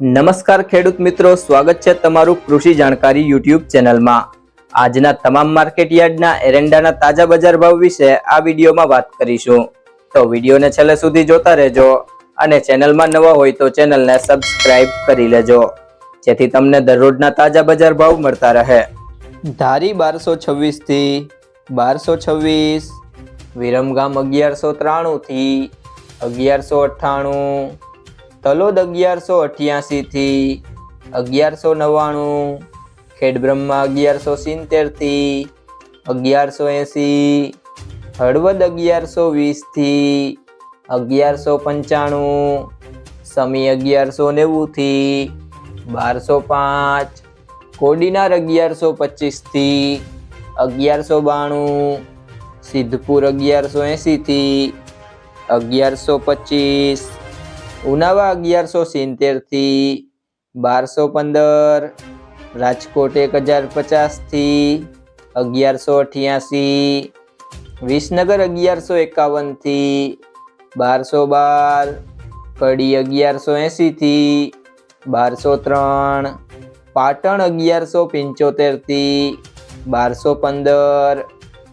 નમસ્કાર ખેડૂત મિત્રો, સ્વાગત છે તમારું કૃષિ જાણકારી યુટ્યુબ ચેનલમાં. આજના તમામ માર્કેટ યાર્ડના એરંડાના તાજા બજાર ભાવ વિશે આ વિડીયોમાં વાત કરીશું. તો વિડીયોને છેલ્લે સુધી જોતા રહેજો અને ચેનલમાં નવા હોય તો ચેનલને સબસ્ક્રાઇબ કરી લેજો, જેથી તમને દરરોજના તાજા બજાર ભાવ મળતા રહે. ધારી બારસો છવ્વીસથી બારસો છવ્વીસ, વિરમગામ અગિયારસો ત્રાણુંથી અગિયારસો અઠ્ઠાણું તલોદ અગિયારસો અઠ્યાસીથી અગિયારસો નવ્વાણું, ખેડબ્રહ્મા અગિયારસો સિત્તેરથી અગિયારસો એંસી, હળવદ અગિયારસો વીસથી અગિયારસો પંચાણું, સમી અગિયારસો નેવુંથી બારસો પાંચ, કોડીનાર અગિયારસો પચીસથી અગિયારસો બાણું, સિદ્ધપુર અગિયારસો એંસીથી અગિયારસો પચીસ ઉનાવા અગિયારસો સિત્તેરથી બારસો પંદર, રાજકોટ એક હજાર પચાસથી અગિયારસો અઠ્યાસી, વિસનગર અગિયારસો એકાવનથી બારસો બાર, કડી અગિયારસો એંસીથી બારસો ત્રણ, પાટણ અગિયારસો પંચોતેરથી બારસો પંદર,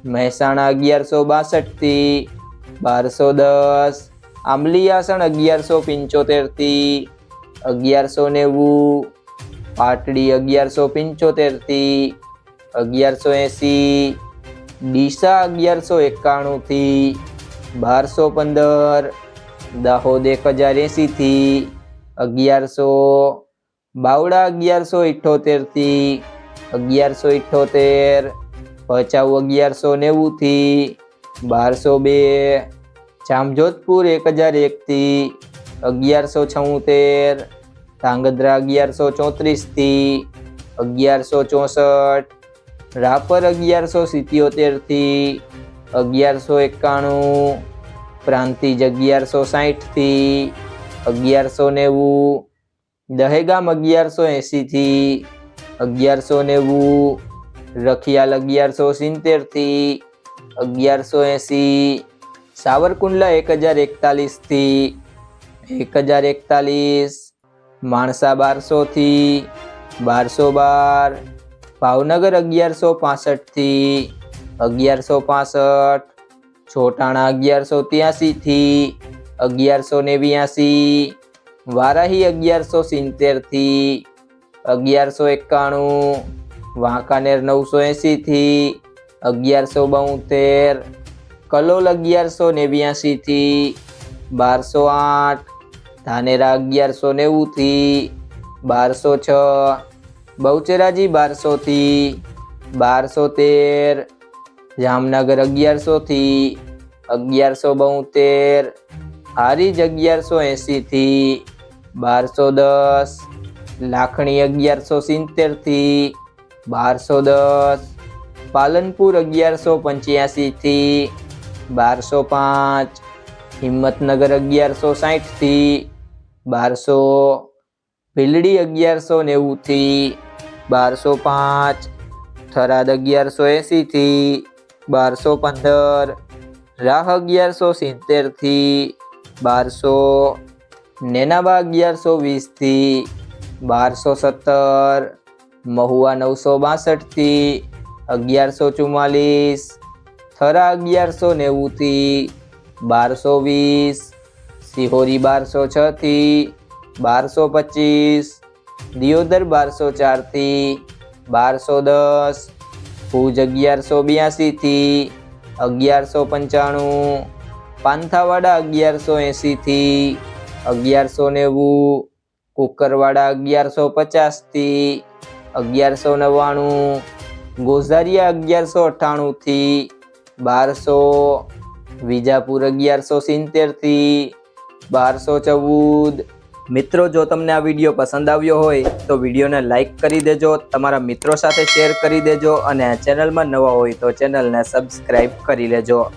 મહેસાણા અગિયારસો બાસઠથી બારસો દસ આંબલીયાસણ અગિયારસો પંચોતેરથી અગિયારસો નેવું, પાટડી અગિયારસો પંચોતેરથી અગિયારસો એંસી, ડીસા અગિયારસો એકાણુંથી બારસો પંદર, દાહોદ એક હજાર એંસીથી અગિયારસો બાવડા અગિયારસો ઇઠ્ઠોતેરથી અગિયારસો ઇઠ્ઠોતેર ભચાઉ અગિયારસો નેવુંથી બારસો બે જામજોધપુર એક હજાર એકથી અગિયારસો છોતેર, ધાંગધ્રા અગિયારસો ચોત્રીસથી અગિયારસો ચોસઠ, રાપર અગિયારસો સિત્યોતેરથી અગિયારસો એકાણું, પ્રાંતિજ અગિયારસો સાહીઠથી અગિયારસો નેવું, દહેગામ અગિયારસો એંશીથી અગિયારસો નેવું, રખિયાલ અગિયારસો સિત્તેરથી અગિયારસો એંસી સાવરકુંડલા એક હજાર એકતાલીસથી એક હજાર એકતાલીસ, માણસા બારસોથી બારસો બાર, ભાવનગર અગિયારસો પાસઠથી અગિયારસો પાસઠ, છોટાણા અગિયારસો ત્યાસીથી અગિયારસો નેવ્યાસી વારાહી અગિયારસો સિત્તેરથી અગિયારસો એકાણું, વાંકાનેર નવસો એંસીથી અગિયારસો બોતેર કલોલ અગિયારસો નેવ્યાસીથી બારસો આઠ, ધાનેરા અગિયારસો નેવુંથી બારસો છ, બહુચરાજી બારસોથી બારસો તેર, જામનગર અગિયારસોથી અગિયારસો બોતેર, હારીજ અગિયારસો એંસીથી બારસો દસ, લાખણી અગિયારસો સિત્તેરથી બારસો દસ, પાલનપુર અગિયારસો પંચ્યાસીથી બારસો પાંચ, હિંમતનગર અગિયારસો સાહીઠથી, બારસો ભીલડી અગિયારસો નેવુંથી, બારસો પાંચ, થરાદ અગિયારસો એંસીથી બારસો પંદર, રાહ અગિયારસો સિત્તેરથી, બારસો નેનાબા અગિયારસો વીસથી, બારસો સત્તર, મહુવા નવસો બાસઠથી, અગિયારસો ચુમ્માલીસ થરા અગિયારસો નેવુંથી બારસો વીસ, સિહોરી બારસો છથી બારસો પચીસ, દિયોદર બારસો ચારથી બારસો દસ, ભુજ અગિયારસો બ્યાસીથી અગિયારસો પંચાણું, પાંથાવાડા અગિયારસો એંસીથી અગિયારસો નેવું, કુકરવાડા અગિયારસો પચાસથી અગિયારસો નવ્વાણું, ગોઝારિયા અગિયારસો અઠ્ઠાણુંથી બારસો, વિજાપુર અગિયારસો સિત્તેરથી બારસો ચૌદ. મિત્રો, જો તમને આ વીડિયો પસંદ આવ્યો હોય, તો વિડીયોને લાઇક કરી દેજો, તમારા મિત્રો સાથે શેર કરી દેજો અને ચેનલમાં નવા હોય તો ચેનલને સબસ્ક્રાઈબ કરી લેજો.